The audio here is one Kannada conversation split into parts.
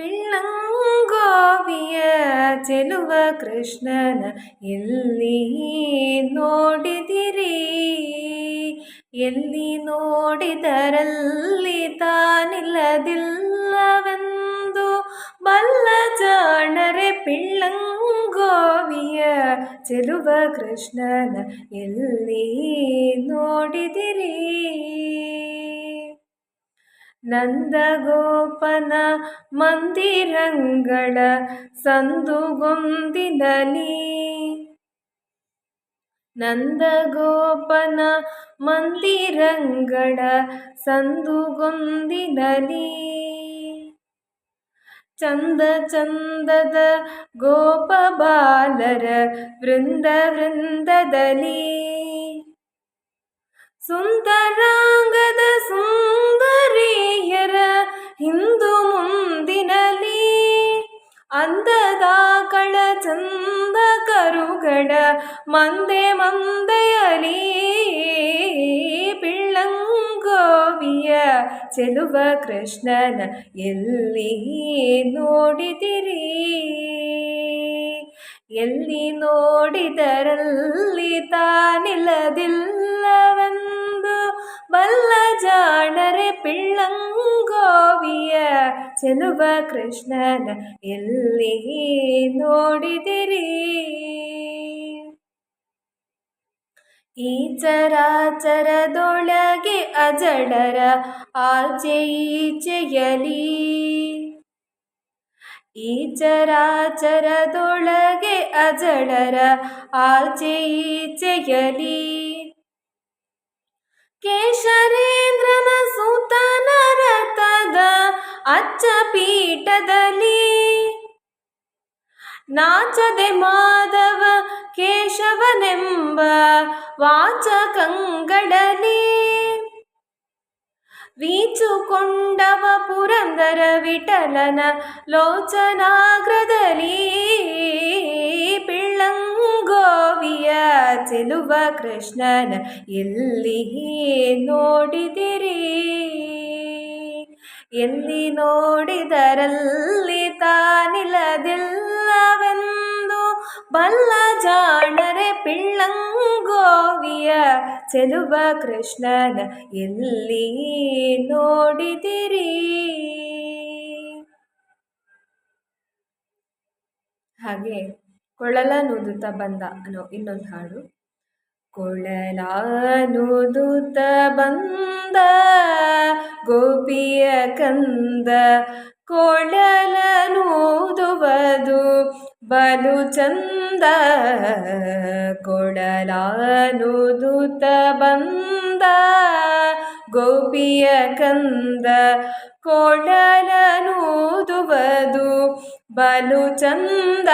ಪಿಳ್ಳಂಗೋವಿಯ ಚೆಲುವ ಕೃಷ್ಣನ ಎಲ್ಲಿ ನೋಡಿದಿರಿ ಎಲ್ಲಿ ನೋಡಿದರಲ್ಲಿ ತಾನಿಲ್ಲದಿಲ್ಲವೆಂದು ಬಲ್ಲ ಜಾಣರೆ ಪಿಳ್ಳಂಗೋವಿಯ ಚೆಲುವ ಕೃಷ್ಣನ ಎಲ್ಲಿ ನೋಡಿದಿರಿ ನಂದಗೋಪನ ಮಂದಿರಂಗಳ ಸಂದುಗೊಂದಿನಲಿ. ನಂದಗೋಪನ ಮಂದಿರಂಗಳ ಸಂದುಗೊಂದಿನಲಿ. ಚಂದ ಚಂದದ ಗೋಪಬಾಲರ ವೃಂದ ವೃಂದದಲಿ ಸುಂದರಾಂಗದ ಕರುಗಳ ಮಂದೆ ಮಂದೆಯಲಿ ಪಿಳ್ಳಂಗೋವಿಯ ಚೆಲುವ ಕೃಷ್ಣನ ಎಲ್ಲಿ ನೋಡಿದಿರಿ ಎಲ್ಲಿ ನೋಡಿದರಲ್ಲಿ ತಾನಿಲ್ಲದಿಲ್ಲವೆಂದು ಬಲ್ಲ ಜಾಣರೆ ಪಿಳ್ಳಂಗೋವಿಯ ಚೆಲುವ ಕೃಷ್ಣನ ಎಲ್ಲಿ ನೋಡಿದಿರಿ ಈ ಚರಾಚರದೊಳಗೆ ಅಜಡರ ಆಚೆ ಈಚೆಯಲಿ. ಈ ಚರಾಚರದೊಳಗೆ ಅಜಡರ ಆಚೆ ಈಚೆಯಲಿ. ಕೇಶರೇಂದ್ರನ ಸೂತನ ರಥದ ಅಚ್ಚ ಪೀಠದಲ್ಲಿ ನಾಚದೆ ಮಾಧವ ಕೇಶವನೆಂಬ ವಾಚ ಕಂಗಡನೆ ವೀಚುಕೊಂಡವ ಪುರಂದರ ವಿಠಲನ ಲೋಚನಾಗ್ರದಲ್ಲಿ ಪಿಳ್ಳಂಗೋವಿಯ ಚೆಲುವ ಕೃಷ್ಣನ ಎಲ್ಲಿ ನೋಡಿದಿರಿ? ಎಲ್ಲಿ ನೋಡಿದರಲ್ಲಿ ತಾನಿಲ್ಲದಿಲ್ಲವೆಂದು ಬಲ್ಲ ಜಾಣರೆ ಪಿಳ್ಳಂಗೋವಿಯ ಚೆಲುವ ಕೃಷ್ಣನ ಎಲ್ಲಿ ನೋಡಿದಿರಿ? ಹಾಗೆ ಕೊಳಲ ನುದುತ ಬಂದ ಅನ್ನೋ ಇನ್ನೊಂದು ಹಾಡು. ಕೊಳಲ ನುದುತ ಬಂದ ಗೋಪಿಯ ಕಂದ ಕೊಳಲನೂದುವುದು ಬಲು ಚಂದ ಕೊಡಲಾನುದುತ ಬಂದ ಗೋಪಿಯ ಕಂದ ಕೊಡಲನೂದುವುದು ಬಲು ಚಂದ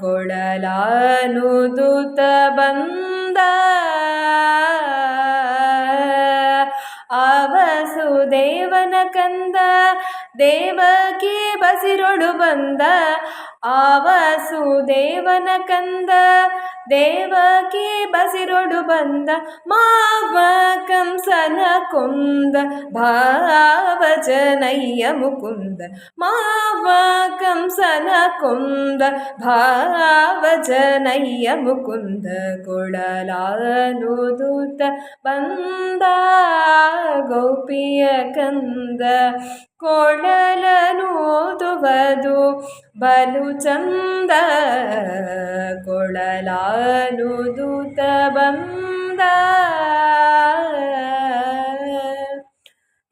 ಕೊಡಲಾನುದುತ ಬಂದ ಆವಸುದೇವನ ಕಂದ ದೇವಕಿ ಬಸಿರೊಳು ಬಂದ. ಆವಸುದೇವನ ಕಂದ ದೇವಕಿ ಬಸಿರೊಡು ಬಂದ. ಮಾವ ಕಂಸನ ಕೊಂದ. ಭಾವಜನಯ್ಯ ಮುಕುಂದ, ಮಾವ ಕಂಸನ ಕೊಂದ ಭಾವಜನಯ್ಯ ಮುಕುಂದ ಕೊಳಲಾನುದುತ ಬಂದ, ಗೋಪಿಯ ಕಂದ ಕೊಳಲನೋದುವದು ಬಲು ಚಂದ ಕೊಳಲಾನುದುತ ಬಂದ.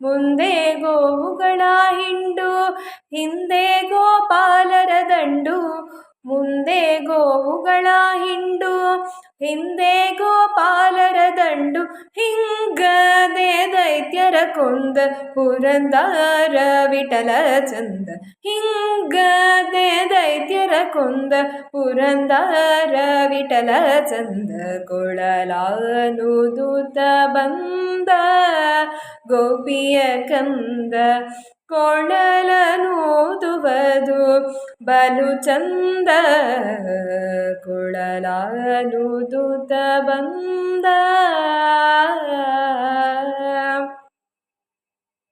ಮುಂದೆ ಗೋವುಗಳ ಹಿಂಡು ಹಿಂದೆ ಗೋಪಾಲರ ದಂಡು ಮುಂದೆ ಗೋವುಗಳ ಹಿಂಡು ಹಿಂದೆ ಗೋಪಾಲರ ದಂಡು ಹಿಂಗದೆ ದೈತ್ಯರ ಕೊಂದ, ಪುರಂದರ ವಿಠಲ ಚಂದ. ಹಿಂಗದೆ ದೈತ್ಯರ ಕೊಂದ, ಪುರಂದರ ವಿಠಲ ಚಂದ. ಕೊಳಲಾನುದುತ ಬಂದ, ಗೋಪಿಯ ಕಂದ ಕೊಳಲನೂದುವುದು ಬಲು ಚಂದ ಕೊಳಲಾನುದುತ ಬಂದ.